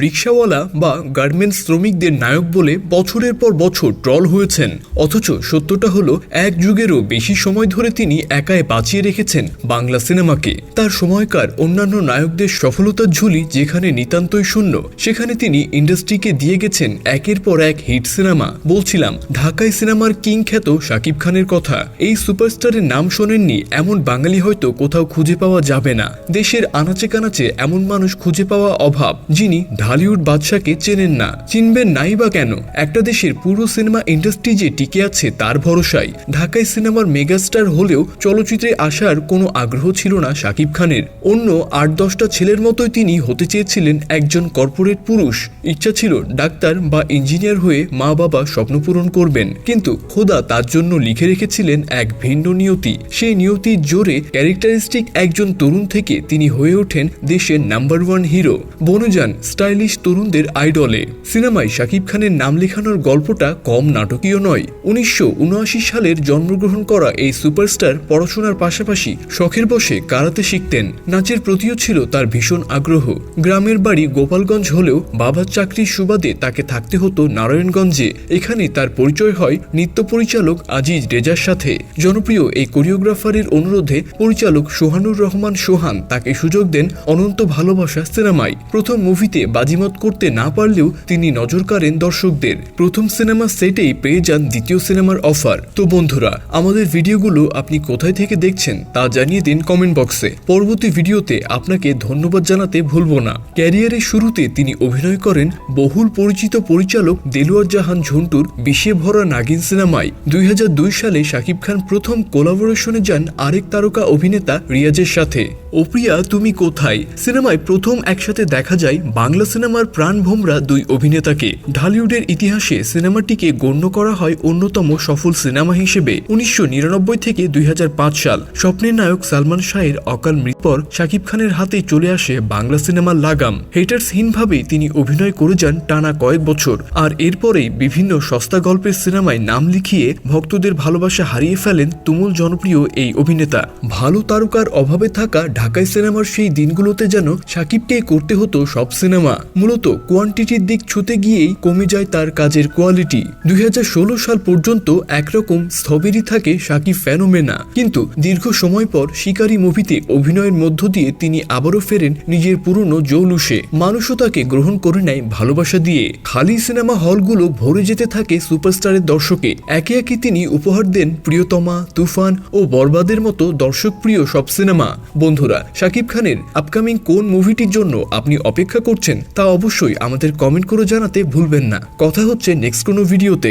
রিক্সাওয়ালা বা গার্মেন্টস শ্রমিকদের নায়ক বলে বছরের পর বছর ট্রল হয়েছেন। অথচ সত্যটা হলো, এক যুগেরও বেশি সময় ধরে তিনি একাই বাঁচিয়ে রেখেছেন বাংলা সিনেমাকে। তার সময়কার অন্যান্য নায়কদের সফলতার ঝুলি যেখানে নিতান্তই শূন্য, সেখানে তিনি ইন্ডাস্ট্রিকে দিয়ে গেছেন একের পর এক হিট সিনেমা। বলছিলাম ঢাকায় সিনেমার কিং খ্যাত শাকিব খানের কথা। এই সুপারস্টারের নাম শোনেননি, এমন বাঙালি হয়তো কোথাও খুঁজে পাওয়া যাবে না। দেশের আনাচে কানাচে এমন মানুষ খুঁজে পাওয়া অভাব, যিনি ঢালিউড বাদশাকে চেনেন না। চিনবেন নাই বা কেন? একটা দেশের পুরো সিনেমা ইন্ডাস্ট্রি যে টিকে আছে তার ভরসায়। ঢাকায় সিনেমার মেগাস্টার হলেও চলচ্চিত্রে আসার কোনো আগ্রহ ছিল না শাকিব খানের। অন্য আট দশটা ছেলের মতোই তিনি হতে চেয়েছিলেন একজন কর্পোরেট পুরুষ। ইচ্ছা ছিল ডাক্তার বা ইঞ্জিনিয়ার হয়ে মা বাবা স্বপ্ন পূরণ করবেন। কিন্তু খোদা তার জন্য লিখে রেখেছিলেন এক ভিন্ন নিয়তি। সেই নিয়তির জোরে ক্যারেক্টারিস্টিক একজন তরুণ থেকে তিনি হয়ে ওঠেন দেশের নাম্বার ওয়ান হিরো। বনে যান স্টাইলিশ তরুণদের আইডলে। সিনেমায় শাকিব খানের নাম লেখানোর গল্পটা কম নাটকীয় নয়। উনিশশো সালের জন্মগ্রহণ করা এই সুপারস্টার পড়াশোনার পাশাপাশি শখের বসে কারাতে শিখতেন। নাচের প্রতিও ছিল তার ভীষণ আগ্রহ। গ্রামের বাড়ি গোপালগঞ্জ হলেও বাবার চাকরির সুবাদে তাকে থাকতে হতো নারায়ণগঞ্জে। এখানে তার পরিচয় হয় নৃত্য পরিচালক আজিজ রেজার সাথে। জনপ্রিয় এই কোরিওগ্রাফারের অনুরোধে পরিচালক সোহানুর রহমান সোহান তাকে সুযোগ দেন অনন্ত ভালোবাসা সিনেমায়। প্রথম মুভিতে বাজিমত করতে না পারলেও তিনি নজর কাড়েন দর্শকদের। প্রথম সিনেমা সেটেই পেয়ে যান দ্বিতীয় সিনেমার অফার। তো বন্ধুরা, আমাদের ভিডিওগুলো আপনি কোথায় থেকে দেখছেন তা জানিয়ে দিন কমেন্ট বক্সে। পরবর্তী ভিডিওতে আপনাকে ধন্যবাদ জানাতে ভুলবো না। ক্যারিয়ারের শুরুতে তিনি অভিনয় করেন বহুল পরিচিত পরিচালক দেলুয়ার জাহান ঝন্টুর বিষে ভরা নাগিন সিনেমায়। দুই হাজার দুই সালে শাকিব খান প্রথম কোলাবোরেশনে যান আরেক তারকা অভিনেতা রিয়াজের সাথে। ও প্রিয়া, তুমি কোথায়? সিনেমায় প্রথম একসাথে দেখা যায় বাংলা সিনেমার প্রাণ ভোমরা দুই অভিনেতাকে। ঢালিউডের ইতিহাসে সিনেমাটিকে গণ্য করা হয় অন্যতম সফল সিনেমা হিসেবে উনিশশো নিরানব্বই থেকে দুই হাজার পাঁচ সাল। স্বপ্নের নায়ক সালমান শাহের অকাল মৃত্যুর শাকিব খানের হাতে চলে আসে বাংলা সিনেমার লাগাম। হেটার্সহীনভাবে তিনি অভিনয় করে যান টানা কয়েক বছর। আর এরপরেই বিভিন্ন সস্তা গল্পের সিনেমায় নাম লিখিয়ে ভক্তদের ভালোবাসা হারিয়ে ফেলেন তুমুল জনপ্রিয় এই অভিনেতা। ভালো তারকার অভাবে থাকা ঢাকায় সিনেমার সেই দিনগুলোতে যেন সাকিবকে করতে হতো সব সিনেমা। মূলত কোয়ান্টিটির দিক ছুতে গিয়েই কমে যায় তার কাজের কোয়ালিটি। দুই হাজার ষোলো সাল পর্যন্ত একরকম স্থবিরই থাকে সাকিব ফ্যানোমেনা কিন্তু দীর্ঘ সময় পর শিকারী মুভিতে অভিনয়ের মধ্য দিয়ে তিনি আবারও ফেরেন নিজের পুরনো জৌলুসে। মানুষও তাকে গ্রহণ করে নেয় ভালোবাসা দিয়ে। খালি সিনেমা হলগুলো ভরে যেতে থাকে সুপারস্টারের দর্শকে। একে একে তিনি উপহার দেন প্রিয়তমা, তুফান ও বরবাদের মতো দর্শকপ্রিয় সব সিনেমা। বন্ধুরা শাকিব খানের আপকামিং কোন মুভিটির জন্য আপনি অপেক্ষা করছেন তা অবশ্যই আমাদের কমেন্ট করে জানাতে ভুলবেন না। কথা হচ্ছে নেক্সট কোনো ভিডিওতে